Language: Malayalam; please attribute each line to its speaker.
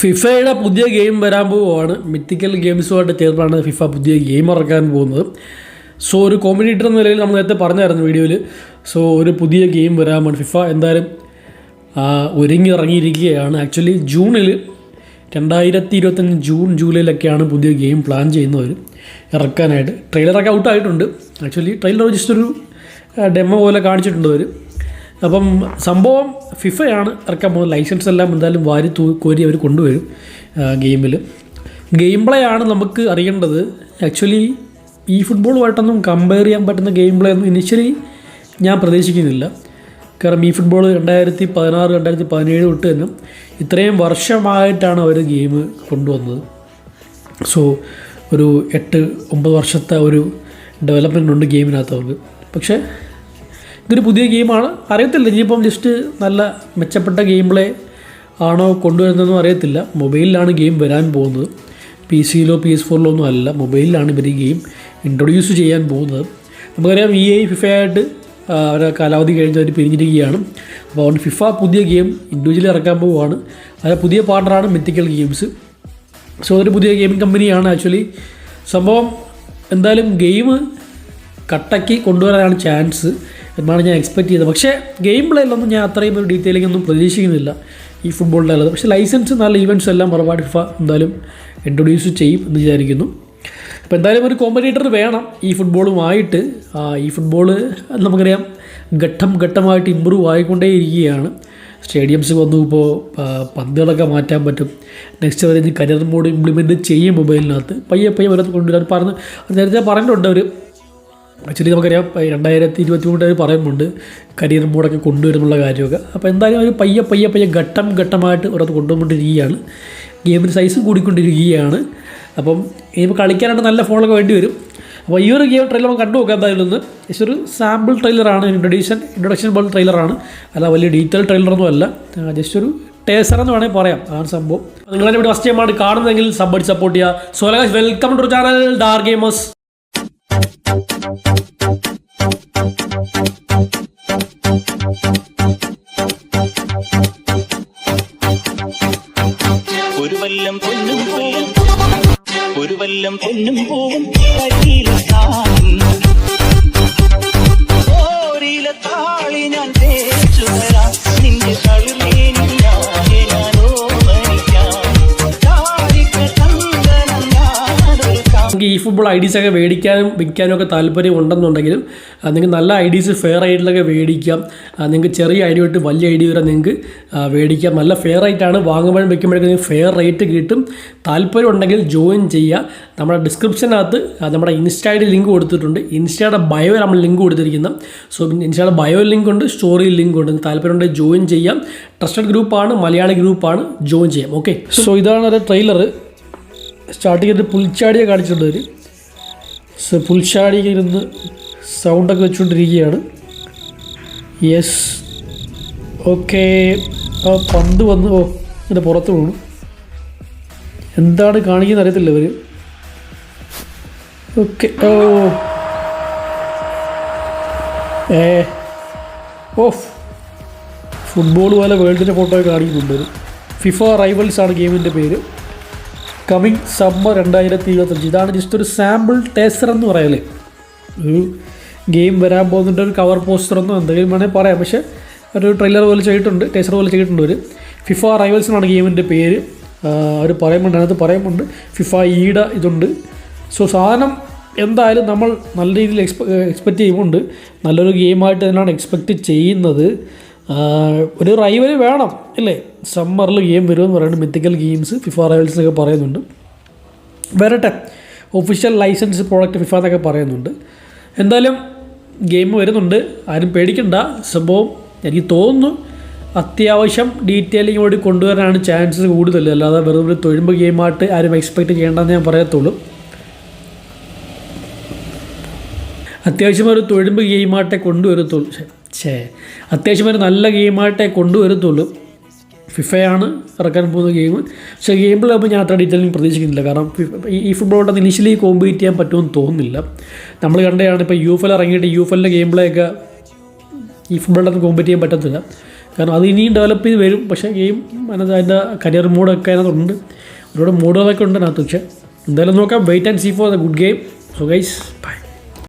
Speaker 1: ഫിഫയുടെ പുതിയ ഗെയിം വരാൻ പോവുകയാണ്. മിത്തിക്കൽ ഗെയിംസുമായിട്ട് ചേർന്നാണ് ഫിഫ പുതിയ ഗെയിം ഇറക്കാൻ പോകുന്നത്. സോ ഒരു കോമ്പിനേറ്റർ എന്ന നിലയിൽ നമ്മൾ നേരത്തെ പറഞ്ഞായിരുന്നു വീഡിയോയിൽ സോ ഒരു പുതിയ ഗെയിം വരാൻ ഫിഫ എന്തായാലും ഒരുങ്ങി ഇറങ്ങിയിരിക്കുകയാണ് ആക്ച്വലി ജൂണിൽ രണ്ടായിരത്തി ഇരുപത്തഞ്ച് ജൂൺ ജൂലൈയിലൊക്കെയാണ് പുതിയ ഗെയിം പ്ലാൻ ചെയ്യുന്നവർ ഇറക്കാനായിട്ട്. ട്രെയിലറൊക്കെ ഔട്ടായിട്ടുണ്ട്. ആക്ച്വലി ട്രെയിലർ ജസ്റ്റ് ഒരു ഡെമോ പോലെ കാണിച്ചിട്ടുണ്ട് അവർ അപ്പം സംഭവം ഫിഫയാണ് ഇറക്കാൻ പോകുന്നത്. ലൈസൻസ് എല്ലാം എന്തായാലും വാരി തൂ കോരി അവർ കൊണ്ടുവരും ഗെയിമിൽ ഗെയിം പ്ലേ ആണ് നമുക്ക് അറിയേണ്ടത്. ആക്ച്വലി ഈ ഫുട്ബോളുമായിട്ടൊന്നും കമ്പയർ ചെയ്യാൻ പറ്റുന്ന ഗെയിം പ്ലേ ഒന്നും ഇനിഷ്യലി ഞാൻ പ്രതീക്ഷിക്കുന്നില്ല. കാരണം ഈ ഫുട്ബോൾ രണ്ടായിരത്തി പതിനാറ് രണ്ടായിരത്തി പതിനേഴ് തൊട്ട് തന്നെ ഇത്രയും വർഷമായിട്ടാണ് അവർ ഗെയിം കൊണ്ടുവന്നത്. സോ ഒരു എട്ട് ഒമ്പത് വർഷത്തെ ഒരു ഡെവലപ്മെന്റ് ഉണ്ട് ഗെയിമിനകത്ത് അവർക്ക്. പക്ഷേ ഇതൊരു പുതിയ ഗെയിമാണ്. അറിയത്തില്ല ഇനിയിപ്പം ജസ്റ്റ് നല്ല മെച്ചപ്പെട്ട ഗെയിം പ്ലേ ആണോ കൊണ്ടുവരുന്നതെന്നും അറിയത്തില്ല. മൊബൈലിലാണ് ഗെയിം വരാൻ പോകുന്നത്. പി സിയിലോ പി എസ് ഫോറിലോ ഒന്നും അല്ല. മൊബൈലിലാണ് ഇവർ ഈ ഗെയിം ഇൻട്രൊഡ്യൂസ് ചെയ്യാൻ പോകുന്നത്. നമുക്കറിയാം ഇ ഐ ഫിഫയായിട്ട് അവരെ കാലാവധി കഴിഞ്ഞ് അവർ പിരിഞ്ഞിരിക്കുകയാണ്. അപ്പോൾ അതുകൊണ്ട് ഫിഫ പുതിയ ഗെയിം ഇൻഡിവിജ്വലി ഇറക്കാൻ പോവുകയാണ്. അതിലെ പുതിയ പാർട്ണറാണ് മിത്തിക്കൽ ഗെയിംസ് സോ അതൊരു പുതിയ ഗെയിമിംഗ് കമ്പനിയാണ് ആക്ച്വലി സംഭവം എന്തായാലും ഗെയിം കട്ടക്കി കൊണ്ടുവരാനാണ് ചാൻസ് എന്നാണ് ഞാൻ എക്സ്പെക്ട് ചെയ്തത്. പക്ഷേ ഗെയിം പ്ലേയിലൊന്നും ഞാൻ അത്രയും ഒരു ഡീറ്റെയിലിംഗ് ഒന്നും പ്രതീക്ഷിക്കുന്നില്ല ഈ ഫുട്ബോളിന്റെ അല്ലാതെ പക്ഷേ ലൈസൻസ് നല്ല ഈവന്റ്സ് എല്ലാം ഉറപ്പായിട്ട് ഫിഫ എന്തായാലും ഇൻട്രൊഡ്യൂസ് ചെയ്യും എന്ന് വിചാരിക്കുന്നു. അപ്പോൾ എന്തായാലും ഒരു കോമ്പറ്റേറ്റർ വേണം ഈ ഫുട്ബോളുമായിട്ട് ഈ ഫുട്ബോൾ നമുക്കറിയാം ഘട്ടം ഘട്ടമായിട്ട് ഇമ്പ്രൂവ് ആയിക്കൊണ്ടേയിരിക്കുകയാണ്. സ്റ്റേഡിയംസ് വന്നു ഇപ്പോൾ പന്തുകളൊക്കെ മാറ്റാൻ പറ്റും. നെക്സ്റ്റ് വരെ കരിയർ മോഡ് ഇംപ്ലിമെന്റ് ചെയ്യും മൊബൈലിനകത്ത് പയ്യെ പയ്യെ വരെ കൊണ്ടുവരാൻ പറഞ്ഞ് നേരത്തെ പറഞ്ഞിട്ടുണ്ട് അവർ ആക്ച്വലി നമുക്കറിയാം രണ്ടായിരത്തി ഇരുപത്തി മൂന്നിൽ പറയുന്നുണ്ട് കരിയർ മോഡൊക്കെ കൊണ്ടുവരുന്നുള്ള കാര്യമൊക്കെ. അപ്പോൾ എന്തായാലും അവർ പയ്യെ പയ്യെ പയ്യെ ഘട്ടം ഘട്ടമായിട്ട് ഓരോന്ന് കൊണ്ടുവന്നുകൊണ്ടിരിക്കുകയാണ്. ഗെയിമിന് സൈസ് കൂടിക്കൊണ്ടിരിക്കുകയാണ്. അപ്പം ഇനിയിപ്പോൾ കളിക്കാനായിട്ട് നല്ല ഫോണൊക്കെ വേണ്ടി വരും. അപ്പോൾ ഈ ഒരു ഗെയിം ട്രെയിലർ നമുക്ക് കണ്ടു നോക്കാം എന്തായാലും ഒന്ന്. പക്ഷേ ഒരു സാമ്പിൾ ട്രെയിലറാണ് ഇൻട്രൊഡ്യൂഷൻ ഇൻട്രൊഡക്ഷൻ പോലെ ട്രെയിലറാണ് അല്ല വലിയ ഡീറ്റെയിൽ ട്രെയിലറൊന്നും അല്ല. ജസ്റ്റ് ഒരു ടേസർ എന്ന് വേണമെങ്കിൽ പറയാം അതാണ് സംഭവം. നിങ്ങളെ ഇവിടെ ഫസ്റ്റ് ടൈമാണ് കാണുന്നതെങ്കിൽ സബ്ബഡ് സപ്പോർട്ട് ചെയ്യുക. So welcome to channel Dar gamers
Speaker 2: വല്ലം പൊന്നും പൂവും താളി ഞാൻ
Speaker 1: ഫുട്ബോൾ ഐ ഡിസൊക്കെ മേടിക്കാനും വിൽക്കാനും ഒക്കെ താല്പര്യം ഉണ്ടെന്നുണ്ടെങ്കിലും നിങ്ങൾക്ക് നല്ല ഐ ഡീസ് ഫെയർ ആയിട്ടുള്ളൊക്കെ മേടിക്കാം. നിങ്ങൾക്ക് ചെറിയ ഐ ഡി തൊട്ട് വലിയ ഐ ഡി വരെ നിങ്ങൾക്ക് മേടിക്കാം. നല്ല ഫെയർ ആയിട്ടാണ് വാങ്ങുമ്പോഴും വെക്കുമ്പോഴേക്കും നിങ്ങൾക്ക് ഫെയർ റേറ്റ് കിട്ടും. താല്പര്യം ഉണ്ടെങ്കിൽ ജോയിൻ ചെയ്യുക. നമ്മുടെ ഡിസ്ക്രിപ്ഷനകത്ത് നമ്മുടെ ഇൻസ്റ്റയുടെ ലിങ്ക് കൊടുത്തിട്ടുണ്ട്. ഇൻസ്റ്റയുടെ ബയോ നമ്മൾ ലിങ്ക് കൊടുത്തിരിക്കുന്നത് സോ ഇൻസ്റ്റയുടെ ബയോ ലിങ്ക് ഉണ്ട് സ്റ്റോറി ലിങ്ക് ഉണ്ട്. താല്പര്യം ഉണ്ടെങ്കിൽ ജോയിൻ ചെയ്യാം. ട്രസ്റ്റഡ് ഗ്രൂപ്പാണ് മലയാളി ഗ്രൂപ്പാണ് ജോയിൻ ചെയ്യാം. ഓക്കെ സോ ഇതാണ് ഒരു ട്രെയിലർ സ്റ്റാർട്ട് ചെയ്തിട്ട് പുൽച്ചാടിയെ കാണിച്ചിട്ടുണ്ട് അവർ ഇരുന്ന് സൗണ്ടൊക്കെ വെച്ചുകൊണ്ടിരിക്കുകയാണ്. യെസ്. ഓക്കെ. ആ പന്ത് വന്ന് ഓ ഇതിന്റെ പുറത്ത് വീണു. എന്താണ് കാണിക്കുന്നത് അറിയത്തില്ല ഇവർ ഓക്കെ. ഓ. ഏ. ഓഫ് ഫുട്ബോൾ പോലെ വേൾഡിന്റെ ഫോട്ടോ കാണിക്കുന്നുണ്ട് ഫിഫ റൈവൽസ് ആണ് ഗെയിമിന്റെ പേര്. കമ്മിങ് സമ്മർ രണ്ടായിരത്തി ഇരുപത്തഞ്ച് ഇതാണ് ജസ്റ്റ് ഒരു സാമ്പിൾ ടേസ്റ്റർ എന്ന് പറയലേ. ഒരു ഗെയിം വരാൻ പോകുന്നുണ്ട് ഒരു കവർ പോസ്റ്റർ എന്നോ എന്തെങ്കിലും വേണമെങ്കിൽ പറയാം. പക്ഷേ ഒരു ട്രെയിലർ പോലെ ചെയ്തിട്ടുണ്ട് ടേസ്റ്റർ പോലെ ചെയ്തിട്ടുണ്ട് ഒരു. ഫിഫ റൈവൽസ് എന്നാണ് ഗെയിമിന്റെ പേര്. അവർ പറയുന്നുണ്ട് അതിനകത്ത് പറയുന്നുണ്ട് ഫിഫ ഈഡ ഇതുണ്ട്. സോ സാധനം എന്തായാലും നമ്മൾ നല്ല രീതിയിൽ എക്സ്പെ എക്സ്പെക്റ്റ് ചെയ്യുന്നുണ്ട്. നല്ലൊരു ഗെയിമായിട്ട് തന്നെയാണ് എക്സ്പെക്റ്റ് ചെയ്യുന്നത്. ഒരു റൈവൽ വേണം അല്ലേ? സമ്മറിൽ ഗെയിം വരുമെന്ന് പറയുന്നുണ്ട് മിത്തിക്കൽ ഗെയിംസ് ഫിഫ റൈവൽസ് ഒക്കെ പറയുന്നുണ്ട്. വരട്ടെ. ഒഫീഷ്യൽ ലൈസൻസ് പ്രോഡക്റ്റ് ഫിഫ എന്നൊക്കെ പറയുന്നുണ്ട്. എന്തായാലും ഗെയിം വരുന്നുണ്ട്. ആരും പേടിക്കണ്ട. സംഭവം എനിക്ക് തോന്നുന്നു അത്യാവശ്യം ഡീറ്റെയിലിംഗ് കൂടി കൊണ്ടുവരാനാണ് ചാൻസസ് കൂടുതൽ. അല്ലാതെ വെറുതെ ഒരു തൊഴുമ്പ് ഗെയിമായിട്ട് ആരും എക്സ്പെക്റ്റ് ചെയ്യേണ്ടെന്ന് ഞാൻ പറയത്തുള്ളൂ. അത്യാവശ്യം ഒരു തൊഴുമ്പ് ഗെയിമായിട്ടേ കൊണ്ടുവരത്തുള്ളൂ. ഛെ, അത്യാവശ്യം ഒരു നല്ല ഗെയിമായിട്ടേ കൊണ്ടുവരത്തുള്ളൂ. ഫിഫയാണ് ഇറക്കാൻ പോകുന്ന ഗെയിം. പക്ഷേ ഗെയിം പ്ലേ ആകുമ്പോൾ ഞാൻ അത്ര ഡീറ്റെയിലിംഗ് പ്രതീക്ഷിക്കുന്നില്ല. കാരണം ഈ- ഫുട്ബോളോട്ട് ഇനിഷ്യലി കോമ്പീറ്റ് ചെയ്യാൻ പറ്റുമെന്ന് തോന്നുന്നില്ല. നമ്മൾ കണ്ടതാണ് ഇപ്പോൾ യു എഫ് എൽ ഇറങ്ങിയിട്ട് യു എഫ് എല്ലിന്റെ ഗെയിം പ്ലേ ഒക്കെ ഈ ഫുട്ബോളിനകത്ത് കോമ്പീറ്റ് ചെയ്യാൻ പറ്റത്തില്ല. കാരണം അത് ഇനിയും ഡെവലപ്പ് ചെയ്ത് വരും. പക്ഷേ ഗെയിം അതിനകത്ത് അതിന്റെ കരിയർ മോഡൊക്കെ അതിനകത്തുണ്ട്. ഒരുപാട് മോഡുകളൊക്കെ ഉണ്ട് അതിനകത്ത്. പക്ഷേ എന്തായാലും നോക്കാം. Wait and see for the good game so guys bye